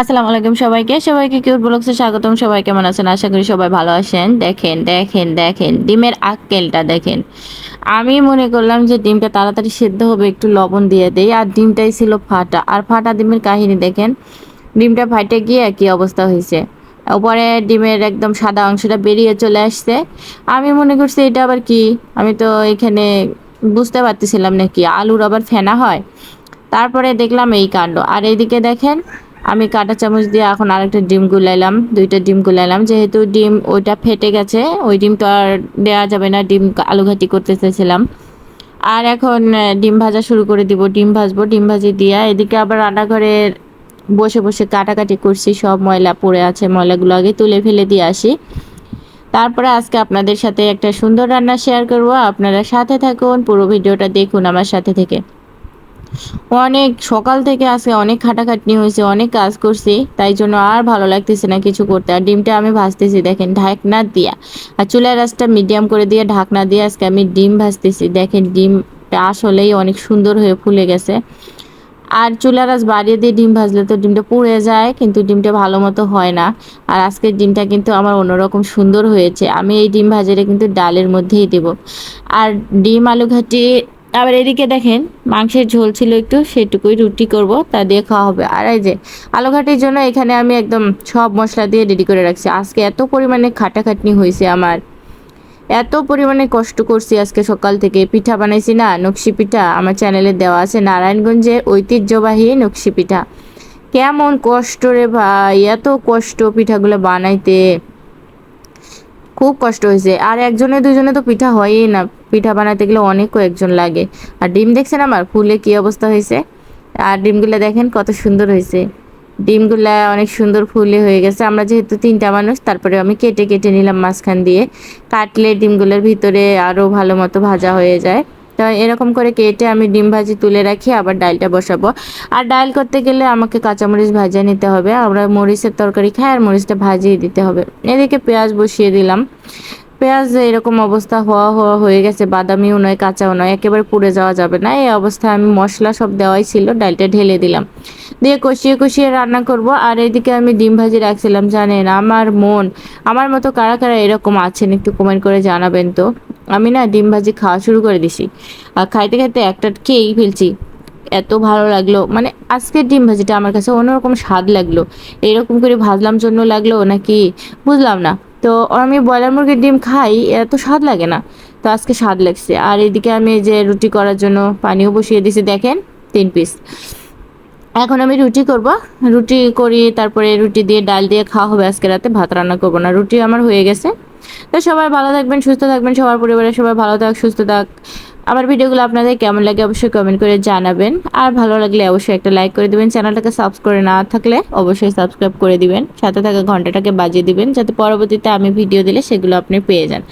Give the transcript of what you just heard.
আসসালামু আলাইকুম সবাইকে। সবাইকে কিউট ব্লগসে স্বাগতম। সবাই কেমন আছেন? আশা করি সবাই ভালো আছেন। দেখেন দেখেন দেখেন, ডিমের আক্কেলটা দেখেন। আমি মনে করলাম যে ডিমটা তাড়াতাড়ি সেদ্ধ হবে, একটু লবণ দিয়ে দেই। আর ডিমটাই ছিল ফাটা। আর ফাটা ডিমের কাহিনী দেখেন, ডিমটা ফাটে গিয়ে কি অবস্থা হয়েছে? উপরে ডিমের একদম সাদা অংশটা বেরিয়ে চলে আসছে। আমি মনে করছি এটা আবার কি? আমি তো এখানে বুঝতে পারতেছিলাম না কি। আলুর আবার ফেনা হয়। তারপরে দেখলাম এই কাণ্ড। আর এইদিকে দেখেন আমি কাঁটা চামচ দিয়ে এখন আরেকটা ডিম গুলাইলাম, দুইটা ডিম গুলাইলাম। যেহেতু ডিম ওইটা ফেটে গেছে, ওই ডিম তো আর দেওয়া যাবে না, ডিম আলু ঘাটি করতে চেয়েছিলাম আর এখন ডিম ভাজা শুরু করে দিব, ডিম ভাজবো, ডিম ভাজি দিয়া এদিকে আবার রান্নাঘরে বসে বসে কাটাকাটি করছি, সব ময়লা পড়ে আছে, ময়লাগুলো আগে তুলে ফেলে দিয়ে আসি। তারপরে আজকে আপনাদের সাথে একটা সুন্দর রান্না শেয়ার করব, আপনারা সাথে থাকুন, পুরো ভিডিওটা দেখুন আমার সাথে থেকে। অনেক সকাল থেকে আজকে অনেক খাটাখাটনি হয়েছে, অনেক কাজ করছি, তাই জন্য আর ভালো লাগতেছে না কিছু করতে। আর ডিমটা আমি ভাজতেছি, দেখেন ঢাকনা দিয়া। আর চুলার রাসটা মিডিয়াম করে দিয়ে ঢাকনা দিয়ে আজকে আমি ডিম ভাজতেছি। দেখেন ডিমটা আসলেই অনেক সুন্দর হয়ে ফুলে গেছে। আর চুলার রাস বাড়িয়ে দিয়ে ডিম ভাজলে তো ডিমটা পুড়ে যায়, কিন্তু ডিমটা ভালো মতো হয় না। আর আজকের ডিমটা কিন্তু আমার অন্যরকম সুন্দর হয়েছে। আমি এই ডিম ভাজিটা কিন্তু ডালের মধ্যেই দেব। আর ডিম আলু ঘাটি আবার এদিকে দেখেন, মাংসের ঝোল ছিল একটু, সেটুকুই রুটি করব, তা দিয়ে খাওয়া হবে। আর এই যে আলু ঘাটির জন্য এখানে আমি একদম সব মশলা দিয়ে রেডি করে রাখছি। আজকে এত পরিমাণে খাটাখাটনি হয়েছে আমার। এত পরিমাণে কষ্ট করছি আজকে সকাল থেকে। পিঠা বানাইছি না, নকশি পিঠা। আমার চ্যানেলে দেওয়া আছে নারায়ণগঞ্জে ঐতিহ্যবাহী নকশি পিঠা। কেমন কষ্ট রে ভাই, এত কষ্ট পিঠাগুলো বানাইতে। খুব কষ্ট হয়েছে। আর একজনে দুজনে তো পিঠা হয়ই না। পিঠা বানাতে গেলে অনেক কয়েকজন লাগে। আর ডিম দেখছেন আমার? ফুলে কি অবস্থা হয়েছে? আর ডিমগুলো দেখেন কত সুন্দর হয়েছে। ডিমগুলা অনেক সুন্দর ফুলে হয়ে গেছে। আমরা যেহেতু তিনটা মানুষ, তারপরে আমি কেটে কেটে নিলাম মাঝখান দিয়ে। কাটলে ডিমগুলোর ভিতরে আরও ভালো মতো ভাজা হয়ে যায়। তো এরকম করে কেটে আমি ডিম ভাজি তুলে রাখি, আবার ডালটা বসাবো। আর ডাল করতে গেলে আমাকে কাঁচামরিচ ভাজা নিতে হবে। আমরা মরিচের তরকারি খাই আর মরিচটা ভাজিয়ে দিতে হবে। এদিকে পেঁয়াজ বসিয়ে দিলাম। পেঁয়াজ এরকম অবস্থা হওয়া হওয়া হয়ে গেছে, বাদামিও নয়, কাঁচাও নয়, একেবারে পুড়ে যাওয়া যাবে না। এই অবস্থায় আমি মশলা সব দেওয়াই ছিল, ডালটা ঢেলে দিলাম। দিয়ে কষিয়ে কষিয়ে রান্না করব। আর এইদিকে আমি ডিম ভাজি রাখছিলাম, জানেন, আমার মন, আমার মতো কারা কারা এরকম আছেন একটু কমেন্ট করে জানাবেন তো। আমি না ডিম ভাজি খাওয়া শুরু করে দিছি। আর খাইতে খাইতে একটা খেয়েই ফেলছি। এত ভালো লাগল। মানে আজকের ডিম ভাজিটা আমার কাছে অন্যরকম স্বাদ লাগল। এরকম করে ভাজলাম জন্য লাগল নাকি বুঝলাম না। তো আমি ব্রয়লার মুরগির ডিম খাই, এত স্বাদ লাগে না। তো আজকে স্বাদ লাগছে। আর এদিকে আমি যে রুটি করার জন্য পানিও বসিয়ে দিছি, দেখেন, তিন পিস এখন আমি রুটি করব। রুটি করি, তারপরে রুটি দিয়ে ডাল দিয়ে খাওয়া হবে। আজকে রাতে ভাত রান্না করব না। রুটি আমার হয়ে গেছে। তো সবাই ভালো থাকবেন, সুস্থ থাকবেন, সবার পরিবারের সবাই ভালো থাক, সুস্থ থাক। আমার ভিডিওগুলো আপনাদের কেমন লাগে অবশ্যই কমেন্ট করে জানাবেন। আর ভালো লাগলে অবশ্যই একটা লাইক করে দিবেন, চ্যানেলটাকে সাবস্ক্রাইব করে না থাকলে অবশ্যই সাবস্ক্রাইব করে দিবেন। সাথে থাকা ঘন্টাটাকে বাজিয়ে দিবেন, যাতে পরবর্তীতে আমি ভিডিও দিলে সেগুলো আপনি পেয়ে যান।